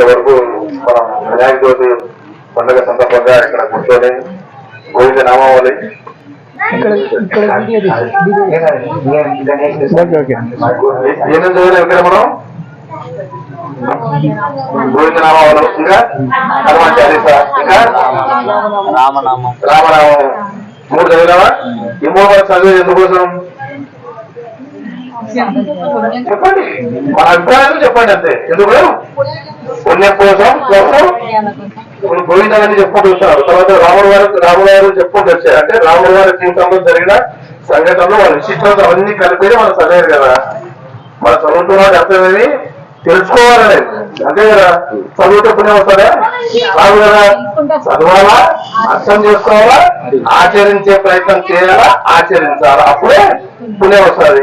ఇంతవరకు మనం వినాయక చవితి పండుగ సందర్భంగా ఇక్కడ కూర్చొని గోవింద నామావళి. ఏమేమి ఇక్కడ మనం? గోవింద నామావళి. ఇంకా? హనుమాన్ చాలీసా? ఇంకా? రామనామం. రామనామం. మూడు చదివినావా ఈ మూడు వరకు చదివేది ఎందుకోసం? చెప్పండి. మన అభిప్రాయాలు చెప్పండి అంతే. ఎందుకు? పుణ్యం కోసం ఇప్పుడు గోవిందాన్ని చెప్పుకుంటూ వచ్చారు తర్వాత రాముడు గారు రాముడు గారు చెప్పుకుంటూ వచ్చారు. అంటే రాముడు గారి జీవితంలో జరిగిన సంఘటనలు వాళ్ళ విశిష్టత అవన్నీ కలిపి మనం చదివారు కదా. మన చదువుతున్న అర్థమేమి తెలుసుకోవాలనేది అంతే కదా? చదువుతే పుణ్యం వస్తుందా? కదా చదవాలా? అర్థం చేసుకోవాలా? ఆచరించే ప్రయత్నం చేయాలా? ఆచరించాలా? అప్పుడే పుణ్యం వస్తుంది.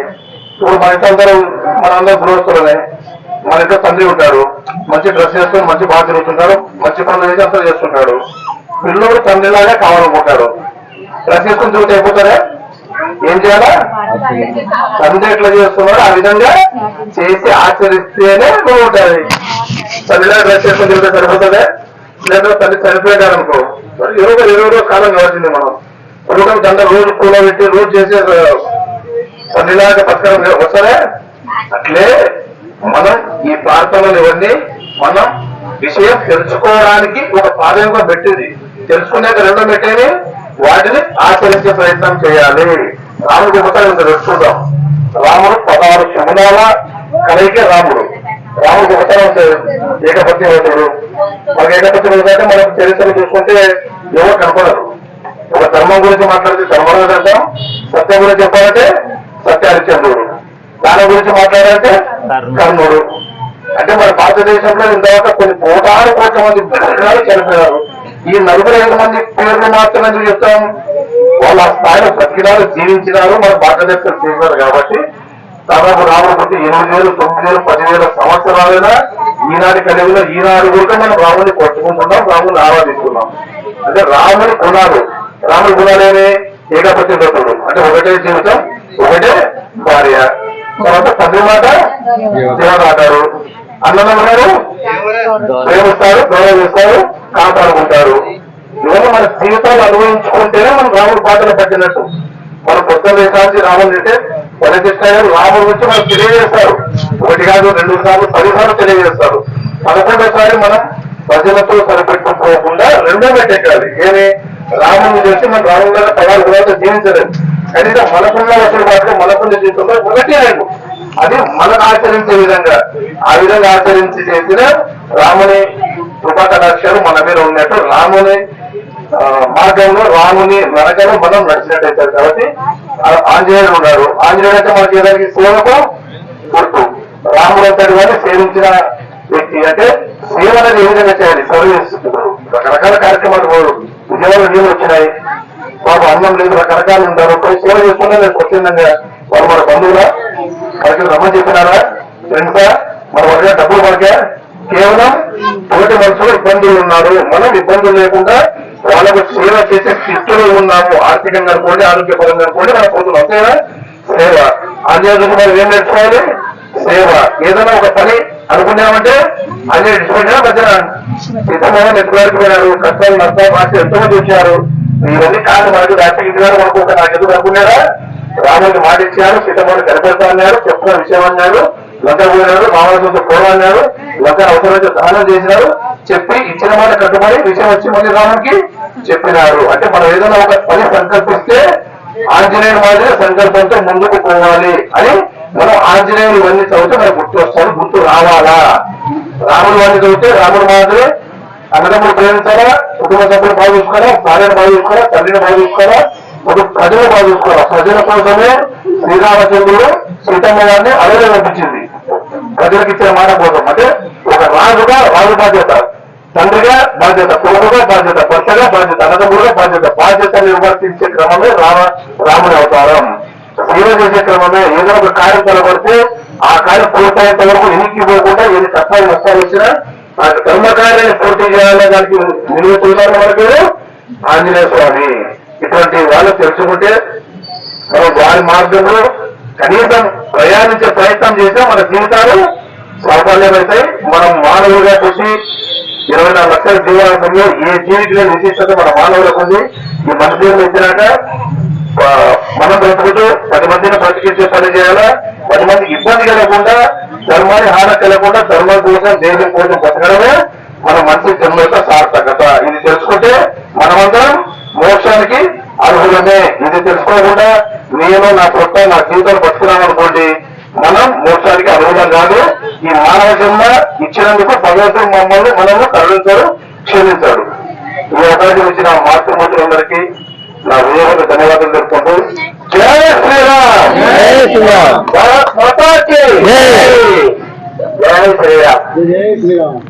ఇప్పుడు మన అందరూ మనందరూ గృహస్థులనే మన ఇంట్లో తండ్రి ఉంటాడు మంచి డ్రెస్ వేసుకొని మంచి బాగా తిరుగుతుంటాడు మంచి పనులు చేసి అంతా చేస్తుంటాడు. పిల్లలు తండ్రిలాగా కావాలనుకుంటాడు. డ్రెస్ వేసుకొని తిరుగుతూ అయిపోతారా? ఏం చేయాలా? తండ్రి ఎట్లా చేస్తున్నాడో ఆ విధంగా చేసి ఆచరిస్తేనే బాగుంటుంది. తండ్రిలా డ్రెస్ వేసుకొని తిరిగితే సరిపోతుందా? లేదా తల్లి చనిపోయాడు అనుకో మరి ఇరవై ఇరవై కాలం కావాల్సింది మనం. రోజు దండ రోజు కూల పెట్టి రోజు చేసే తల్లిలాగా పథకం వస్తారా? అట్లే మనం ఈ ప్రార్థనలు ఇవన్నీ మనం విషయం తెలుసుకోవడానికి ఒక పాదయంగా పెట్టింది. తెలుసుకునేది రెండో పెట్టేది వాటిని ఆచరించే ప్రయత్నం చేయాలి. రాముడు ఒకసారి తెలుసుకుందాం రాముడు పదహారు శమునాల కలయికే రాముడు. రాముడు గొప్పతనం ఏకపత్ని అవుతాడు మనకి ఏకపత్ని అవుతుందంటే మనం చరిత్ర చూసుకుంటే ఎవరు కనపడరు. ఒక ధర్మం గురించి మాట్లాడితే ధర్మరాజు అంటాం సత్యం గురించి చెప్పాలంటే సత్యహరిచంద్రుడు గురించి మాట్లాడాలంటే కర్ణుడు అంటే మన భారతదేశంలో ఇంతవరకు కొన్ని కోటాను కోట్ల మంది బ్రతికినారు చనిపోయారు. ఈ నలుగురు ఐదు మంది పేర్లు మాత్రమే ఎందుకు చెప్తాం? వాళ్ళ స్థాయిలో బ్రతికినారు జీవించినారు మన భారతదేశం చేసినారు కాబట్టి దాదాపు పుట్టి ఎనిమిది వేలు తొమ్మిది వేలు పదివేల సంవత్సరాలైనా ఈనాటి కలిగిన ఈనాడు కూడా మనం రాముని కొట్టుకుంటున్నాం రాముని ఆరాధిస్తున్నాం. అంటే రాముని గుణాలు రాముని గుణాలేమి ఏకపతి అంటే ఒకటే జీవితం ఒకటే భార్య. తర్వాత తండ్రి మాట అన్నదమ్మ గారు ప్రేమిస్తారు గౌరవిస్తారు కాపాడుకుంటారు ఇవన్నీ మన జీవితాలు అనుభవించుకుంటేనే మనం రాముడు పాటలు పట్టినట్టు. మన కొత్త దేశానికి రాముడు అంటే వనకృష్ణ గారు రాముడు గురించి మనకు తెలియజేస్తారు. ఒకటి కాదు రెండు సార్లు పదిసార్లు తెలియజేస్తారు. పదకొండోసారి మనం ప్రజలతో సరిపెట్టుకోకుండా రెండో పెట్టేయాలి ఏమి? రాముని చేసి మన రాముడు గారు పదాలు తర్వాత జీవించలేదు కనీసం మనకున్న వసూలు మాత్రం మనకున్న జీవితంలో ఒకటి రెండు అది మనకు ఆచరించే విధంగా? ఆ విధంగా ఆచరించి చేసిన రాముని కృపాకటాక్షలు మన మీద ఉన్నట్టు రాముని మార్గంలో రాముని నరకను మనం నడిచినట్టయితే కాబట్టి ఆంజనేయుడు ఉన్నారు. ఆంజనేయుడు అంటే మనకి ఏదైనా సేవకు గుర్తు. రాముడు అంతటి వాడిని సేవించిన వ్యక్తి అంటే సేవ అనేది ఏ విధంగా చేయాలి? సర్వీస్ రకరకాల కార్యక్రమాలు విజయవాడలో నీళ్ళు వచ్చినాయి. మాకు అన్నం లేదు రకరకాలు ఉంటారు పోయి సేవ చేసుకుంటే నేను వాళ్ళు మన బంధువులా? వాళ్ళకి రమ్మని చెప్పినారా? ఫ్రెండ్సా? మన వరకే డబ్బులు వరకే కేవలం తోటి మనుషులు ఇబ్బందులు ఉన్నారు. మనం ఇబ్బందులు లేకుండా వాళ్ళకు సేవ చేసే స్థితిలో ఉన్నాము. ఆర్థికంగా అనుకోండి ఆరోగ్యపరంగా అనుకోండి మన పొద్దున అంతేనా? సేవ. ఆంజనేయుడు మనం ఏం నేర్చుకోవాలి? సేవ. ఏదైనా ఒక పని అనుకున్నామంటే అన్ని నేర్చుకుంటా మధ్య సీతమోహన్ ఎత్తుగారికి పోయినారు కష్టాలు నష్టాలు రాసి ఎంతమంది వచ్చారు. ఇవన్నీ కాదు మనకు రాజశేఖర గారు మనకు నాకు ఎందుకు అనుకున్నారా? రాముడికి మాట ఇచ్చారు సీతమ్మని కనిపెడతా అన్నారు చెప్పుకున్న విషయం అన్నారు లత పోయినారు మామూలు పూర్వం అన్నారు అవసరమైతే దానం చేసినారు చెప్పి ఇచ్చిన మాట కట్టుబడి విషయం వచ్చి మళ్ళీ రాముడికి చెప్పినారు. అంటే మనం ఏదైనా ఒక పని సంకల్పిస్తే ఆంజనేయుడు మాదిరి సంకల్పంతో ముందుకు పోవాలి అని మనం ఆంజనేయులు ఇవన్నీ చదివితే మనకు గుర్తు వస్తారు గుర్తు రావాలా? రాముడు వాడిని చదివితే రాముడు మాదిరి అన్నదమ్ములు ప్రేమించాలా కుటుంబ సభ్యులు బాగా చూసుకోవాలా భార్యను బాగా చూసుకోవాలా తల్లిని బాగా చూసుకోవాలా ఒక ప్రజలు బాగా చూసుకోవాలా ప్రజల కోసమే శ్రీరామచంద్రుడు సీతమ్మ గారిని అడవిలో పంపించింది. ప్రజలకు ఇచ్చిన మాట కోసం అంటే ఒక రాజుగా రాజు బాధ్యత తండ్రిగా బాధ్యత కొడుకుగా బాధ్యత భర్తగా బాధ్యత అన్నదమ్ముడుగా బాధ్యత బాధ్యత నిర్వర్తించే క్రమమే రామ రాముని అవతారం. సేవ చేసే క్రమమే ఏదో ఒక కార్యం తలబడితే ఆ కార్యం పూర్తయ్యేంత వరకు ఎన్నికి పోకుండా ఏది కష్టాలు నష్టాలు వచ్చినా ఆ కర్మకార్యాన్ని పూర్తి చేయాలనే దానికి నిలువుతున్నారు మనకు ఆంజనేయ స్వామి ఇటువంటి వాళ్ళు తెలుసుకుంటే మనం వారి మార్గంలో కనీసం ప్రయాణించే ప్రయత్నం చేస్తే మన జీవితాలు సాఫల్యమైతే మనం మానవులుగా చూసి ఇరవై నాలుగు లక్షల జీవనాంశంలో ఏ జీవికి విశిష్టత మన మానవులకు ఉంది ఈ మన మనిషి ఇచ్చినాక మనం బ్రతుకుతూ పది మందిని బ్రతికించే పని చేయాలా? పది మందికి ఇబ్బంది కలగకుండా ధర్మాన్ని హాన కలగకుండా ధర్మం కోసం దేవుని కోసం బ్రతకడమే మన మనిషి జన్మ యొక్క సార్థకత. ఇది తెలుసుకుంటే మనమందరం మోక్షానికి అర్హులమే. ఇది తెలుసుకోకుండా నేను నా సొంత నా జీవితం బతుకున్నాం అనుకోండి మనం మోక్షానికి అర్హులం కాదు. ఈ మానవ జన్మ ఇచ్చినందుకు భగవంతుడు మమ్మల్ని మనము కరుణించాడు క్షమించాడు. ఈ అవకాశం ఇచ్చిన మాతృమూర్తులందరికీ నా విజయవంత ధన్యవాదాలు తెలుపుకుంటూ జయ శ్రీరామ్! జై శ్రీరామ్. భారత్ మాతాకి! జై. జై శ్రీరామ్! జై శ్రీరామ్!